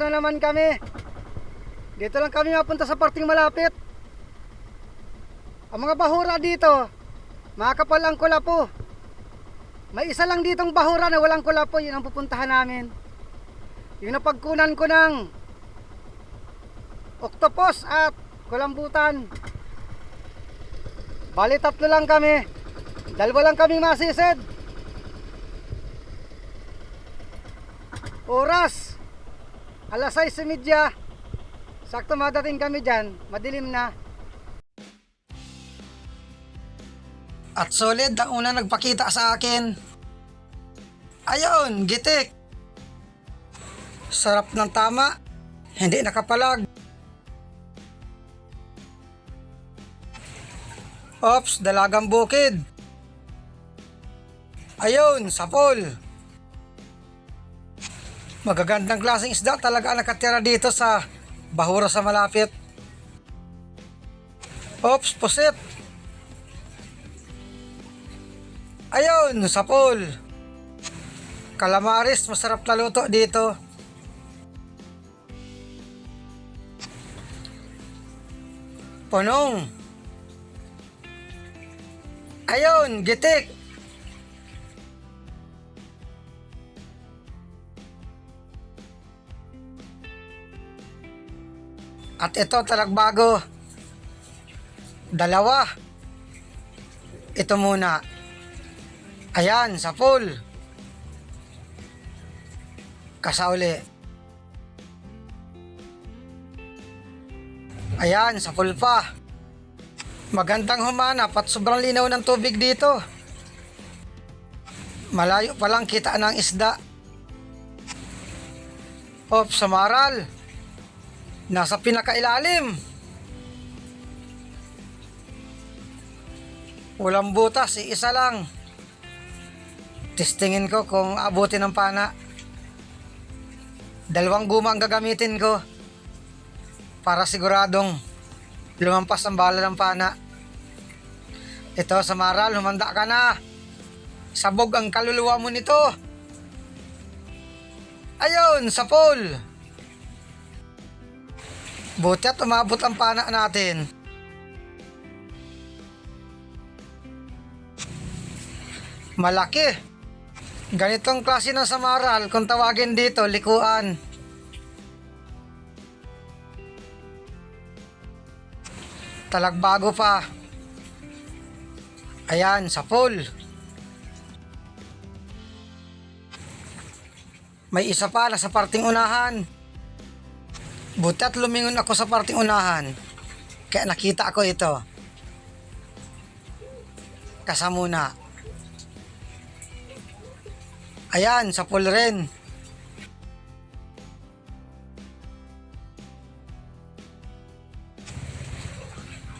Mag-adventure na naman kami. Dito lang kami mapunta sa parting malapit. Ang mga bahura dito, makakapal ang kulapo. May isa lang ditong bahura na walang kulapo, yun ang pupuntahan namin. Yung napagkunan ko ng octopus at kulambutan. Bali tatlo lang kami. Dalawa lang kami masisid. Oras. Alas 6.30. Sakto madating kami dyan. Madilim na. At solid ang una nagpakita sa akin. Ayun, gitik. Sarap ng tama. Hindi nakapalag. Ops, dalagang bukid. Ayun, sapol. Magagandang klaseng isda talaga ang nakatira dito sa Bahura sa malapit. Ops, pusit. Ayun, sapol. Calamaris, masarap na luto dito. Punong. Ayun, gitik. At ito talagbago. Dalawa. Ito muna. Ayan, sa pool. Kasauli. Ayan, sa pool pa. Magandang humanap at sobrang linaw ng tubig dito. Malayo pa lang kita ng isda. Op, samaral. Nasa pinakailalim. Walang butas, isa lang. Testingin ko kung abutin ng pana. Dalawang guma ang gagamitin ko para siguradong lumampas ang bala ng pana. Ito, Samaral, humanda ka na. Sabog ang kaluluwa mo nito. Ayun, sa pool. Buti at umabot ang pana natin. Malaki. Ganitong klase ng samaral, kung tawagin dito, likuan. Talagbago pa. Ayan, sa pool. May isa pa na sa parting unahan. Buti at lumingon ako sa parting unahan. Kaya nakita ko ito. Kasamuna. Ayan, sa pool rin.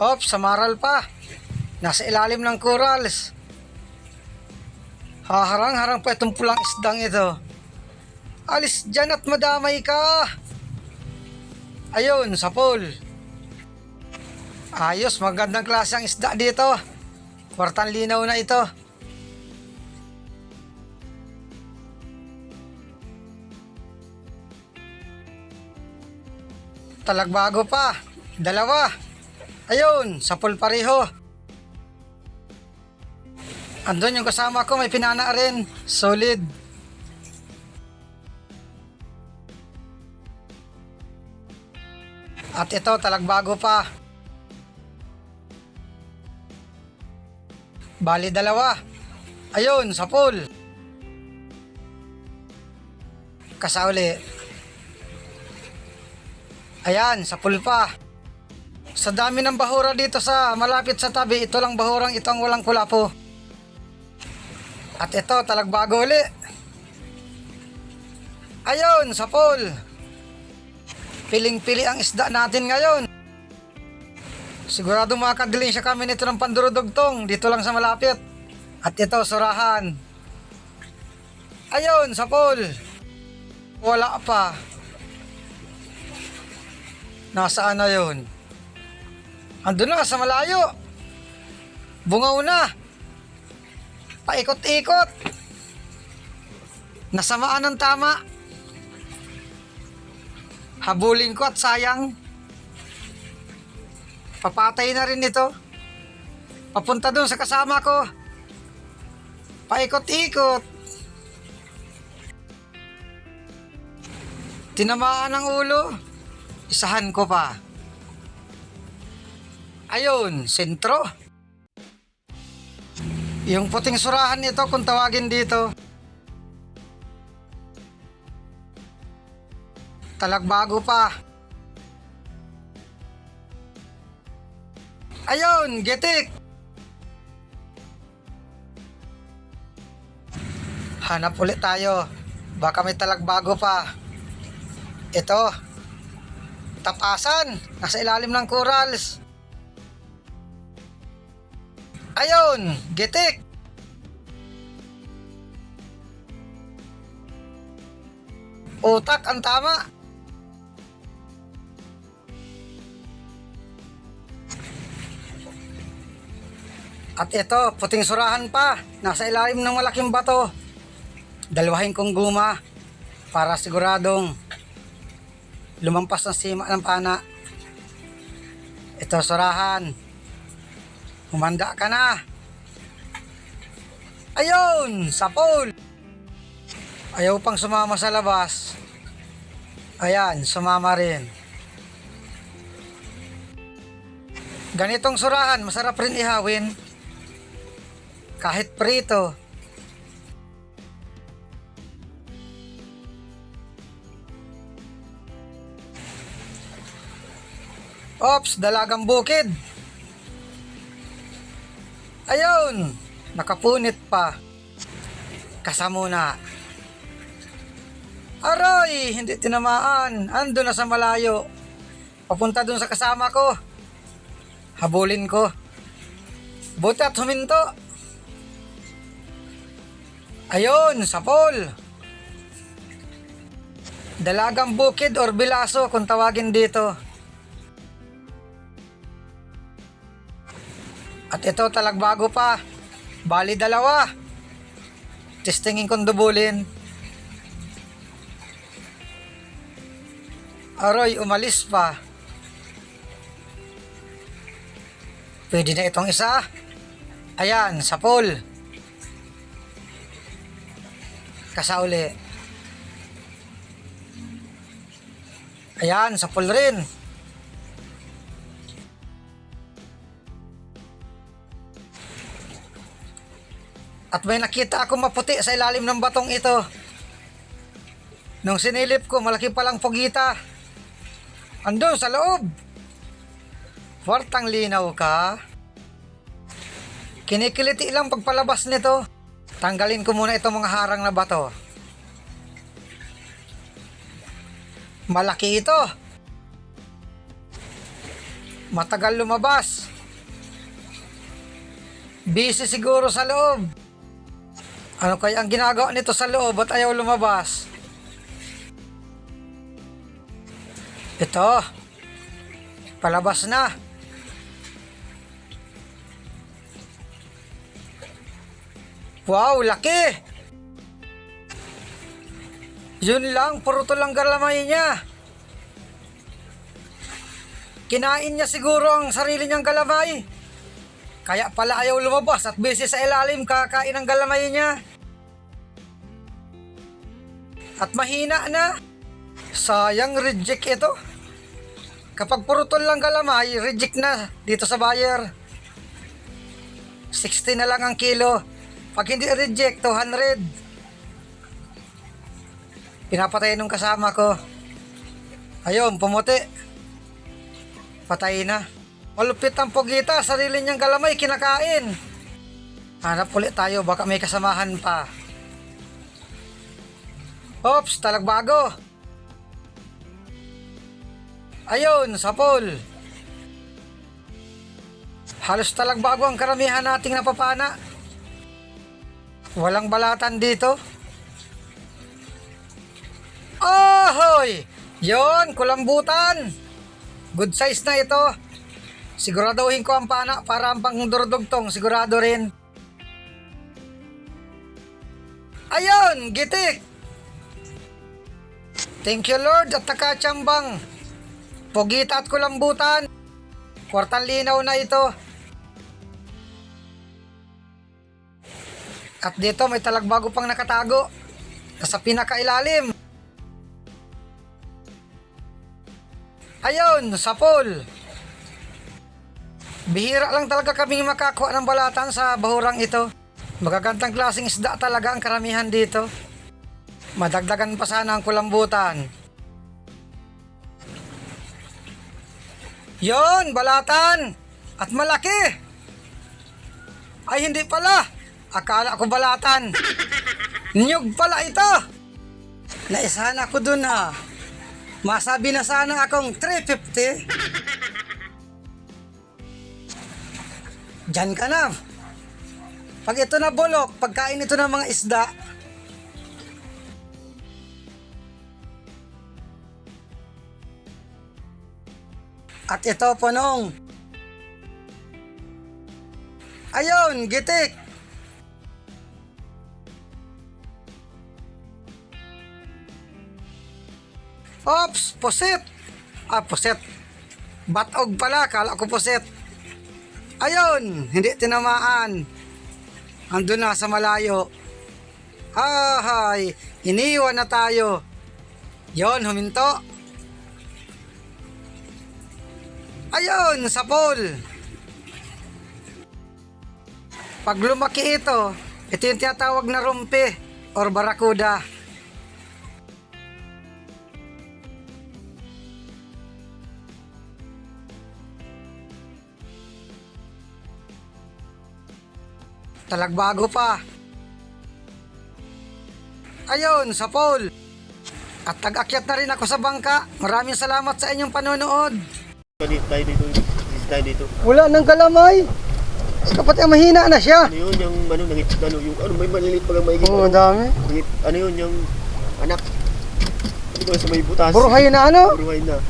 Ops, samaral pa. Nasa ilalim ng corals. Haharang-harang pa itong pulang isdang ito. Alis dyan at madamay ka. Ayun, sa pool. Ayos, magandang klase ang isda dito. Kwartang linaw na ito. Talagbago pa. Dalawa. Ayun, sa pool pareho. Andun yung kasama ko, may pinana rin. Solid. At ito, talagbago pa. Bali dalawa. Ayun, sa pool. Kasauli. Ayan, sa pool pa. Sa dami ng bahura dito sa malapit sa tabi, ito lang bahurang ito ang walang kulapo. At ito, talagbago uli. Ayun, sa pool. Piling-pili ang isda natin ngayon. Sigurado makakadiling siya kami nito ng pandurudugtong dito lang sa malapit. At ito, surahan. Ayun, sa pool. Wala pa. Nasaan na yun? Andun na, sa malayo. Bungaw na. Paikot-ikot. Nasamaan ng tama. Habulin ko at sayang. Papatay na rin ito. Papunta dun sa kasama ko. Paikot-ikot. Tinamaan ang ulo. Isahan ko pa. Ayun, sentro. Yung puting surahan nito kung tawagin dito. Talagbago pa. Ayun, getik. Hanap ulit tayo. Baka may talagbago pa. Ito. Tapasan. Nasa ilalim ng corals. Ayun, getik. Utak ang tama. At ito, puting surahan pa. Nasa ilalim ng malaking bato. Dalawahin kong guma para siguradong lumampas ng sima ng pana. Ito surahan. Humanda ka na. Ayun, sapol. Ayaw pang sumama sa labas. Ayan, sumama rin. Ganitong surahan, masarap rin ihawin. Kahit prito. Ops, dalagang bukid. Ayun, nakapunit pa. Kasamuna. Aroy, hindi tinamaan. Ando na sa malayo. Papunta dun sa kasama ko. Habulin ko. Buti at huminto. Ayun, sapol. Dalagang bukid or bilaso kung tawagin dito. At ito talagbago pa. Bali dalawa. Testingin kong dubulin. Aroy, umalis pa. Pwede na itong isa. Ayan, sapol. Kasauli. Ayan, sapol rin. At may nakita ako maputi sa ilalim ng batong ito. Nung sinilip ko, malaki palang pugita. Andun sa loob. Wartang linaw ka. Kinikiliti lang pagpalabas nito. Tanggalin ko muna itong mga harang na bato. Malaki ito. Matagal lumabas. Busy siguro sa loob. Ano kaya ang ginagawa nito sa loob at ayaw lumabas? Ito. Palabas na. Wow, laki! Yun lang, puro to lang galamay niya. Kinain niya siguro ang sarili niyang galamay. Kaya pala ayaw lumabas at busy sa ilalim kakain ang galamay niya. At mahina na. Sayang reject ito. Kapag puro tol lang galamay, reject na dito sa buyer. 60 na lang ang kilo. Pag hindi reject, 200. Pinapatay nung kasama ko. Ayun, pumuti. Patay na. Malupit ang pugita, sarili niyang galamay, kinakain. Hanap ulit tayo, baka may kasamahan pa. Ops, talagbago. Ayun, sapol. Halos talagbago ang karamihan nating napapana. Walang balatan dito. Ahoy! Yon, kulambutan. Good size na ito. Siguraduhin ko ang pana para ang pangdurdugtong sigurado rin. Ayun, gitik. Thank you Lord at nakachambang. Pugita at kulambutan. Kwartang linaw na ito. At dito may talagbago pang nakatago. Nasa pinakailalim. Ayun, sa pool. Bihira lang talaga kaming makakuha ng balatan sa bahurang ito. Magagandang klaseng isda talaga ang karamihan dito. Madagdagan pa sana ang kulambutan. Yon, balatan! At malaki! Ay, hindi pala! Akala ko balatan. Nyug pala ito! Naisahan ako dun ha. Masabi na sana akong 350. Diyan ka na. Pag ito na bulok, pagkain ito ng mga isda, At ito punong. Ayun, gitik. Ops, pusit. Ah, pusit. Batog pala, kala ko pusit. Ayun, hindi tinamaan. Andun na sa malayo. Ahay, iniwan na tayo. Yon, huminto. Ayun, sa pool. Pag lumaki ito, ito yung tinatawag na rumpi or barakuda. Talagbago pa. Ayun, sa pool. At tag-akyat na rin ako sa bangka. Maraming salamat sa inyong panonood. Dito tayo dito. Dito tayo dito. Wala nang galamay. Kapat mahina na siya. Ano yun yung ano nangit ano yung ano may maliliit pa lang maigit. Oo, dami. Nangit, ano yun yung anak. Ano ba sa may butas? Buruhay na ano? Buruhay na.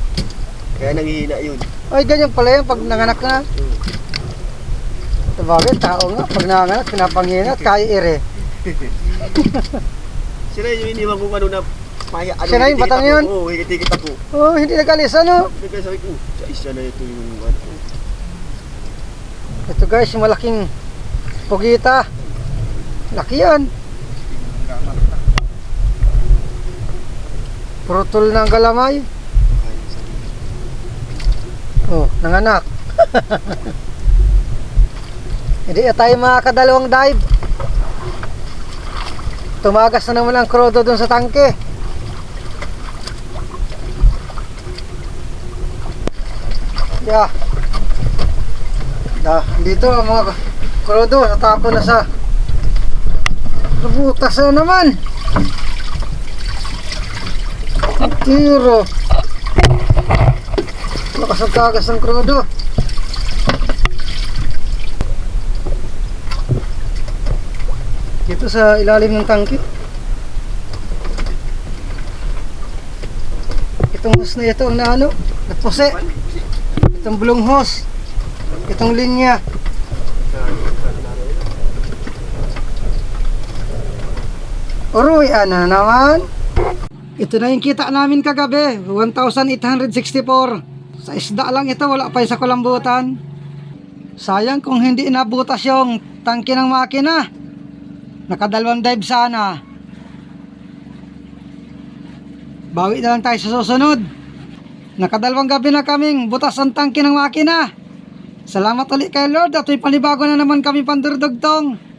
Kaya nangihina yun. Ay, ganyan pala yan pag nanganak na. Hmm. Sabagay, tao nga. Pag nanganak, pinapanginat, kaya ire. Sila yung iniwan kong ano na maya, ano, Siya na yung batang yun? Oo, higitikit ako. Oh, hindi nagalis ano. Kaya sabi ko, sa isa na ito yung ano. Ito guys, yung malaking pugita. Laki yan. Purutol ng galamay. Oh, nanganak. Hindi na tayo makakadalawang dive. Tumagas na naman ang krodo dun sa tangke. Yeah. Da, dito ang mga krodo natapon na sa Butas na naman. Tiro. Lakas ang tagas ng krodo. Dito sa ilalim ng tangke. Itong hose na ito ang naano, nagpuse. Itong bulong hose. Itong linya. Ano na naman? Ito na yung kita namin kagabi, 1,864. Sa isda lang ito, wala pa sa kulambutan. Sayang kung hindi nabutas yung tangke ng makina. Nakadalawang dive sana. Bawi na lang tayo sa susunod. Nakadalawang gabi na kaming butas ang tangke ng makina. Salamat ulit kay Lord at may panibago na naman kami pandurdugtong.